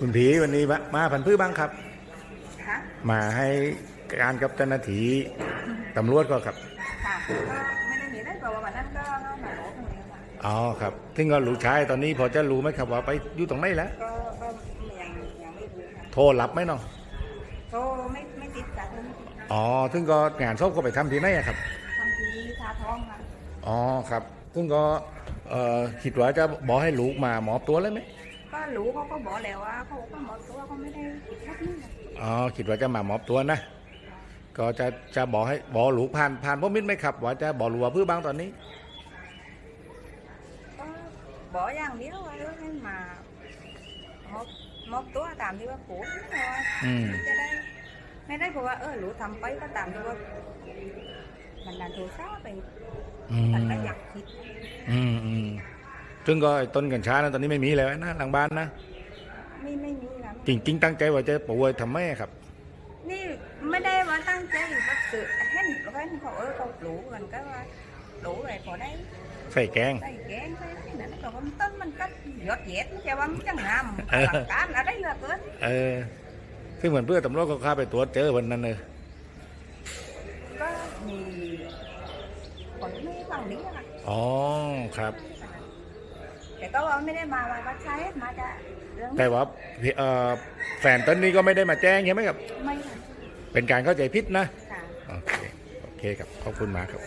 คุณผีวันนี้มามาพันพื้บ้างครับ ค่ะมาให้การกับเจ้าหน้าที่ตำรวจก็ครับ ค่ะก็ไม่ได้มีได้เพราะว่าวันนั้นก็มาโหลตรงนี้ค่ะอ๋อครับซึ่งก็ลูกชายตอนนี้พอจะรู้ไหมครับว่าไปอยู่ตรงไหนแล้วก็ก็ยังยังไม่รู้ค่ะโทรรับไหมเนาะโทรไม่ไม่ติดจ้ะโทรไม่ติดค่ะอ๋อซึ่งก็งานศพก็ไปทำที่ไหนอะครับ ทำทีทาท้องค่ะอ๋อครับ ซึ่งก็เอ่อคิดว่าจะบอกให้ลูกมามอบตัวเลยไหม ก็รู้เขาก็บอกแล้วว่าเขาก็หมดตัวเขาไม่ได้ติดแค่นี้นะอ๋อคิดว่าจะมามอบตัวนะ ก็จะจะบอกให้บอกลูกผ่านผ่านพ่อมิตรไหมครับ ว่าจะบอกลูกว่าเพื่อบ้างตอนนี้ ก็บอกอย่างเดียวว่าเออให้มามอบมอบตัวตามที่ว่าพูดนะว่าอืม จะได้ ไม่ได้เพราะว่าเออรู้ทำไปก็ตามที่ว่ามันดันโทรศัพท์ไปอืมมันก็อยากคิดอืมอืม ซึ่งก็ไอ้ต้นกัญชานะตอนนี้ไม่มีแล้วนะหลังบ้านนะไม่ไม่มีนะจริง ๆ ตั้งใจว่าจะปลูกไว้ทำไมครับ นี่ไม่ได้ว่าตั้งใจว่าสื่อเห็นเห็นเขาเออเขาปลูกกันก็ว่าปลูกอะไรพอได้ใส่แกง ใส่แกงใส่อะไรนั่นแต่ว่ามันต้นมันก็ยอดเย็ดไม่ใช่ว่ามันจะงามเออ หลักการอะไรเหลือเกินเออซึ่งเหมือนเพื่อนตำรวจก็เข้าไปตรวจเจอวันนั้นเลยก็มีคนไม่ฟังนี้ค่ะอ๋อครับ แต่ก็ว่าไม่ได้มาวันวัดใช้มาจะเรื่องแต่ว่าพี่เอ่อแฟนต้นนี้ก็ไม่ได้มาแจ้งใช่ไหมครับ ไม่ค่ะเป็นการเข้าใจผิดนะ ค่ะ โอเค โอเคครับ ขอบคุณมากครับ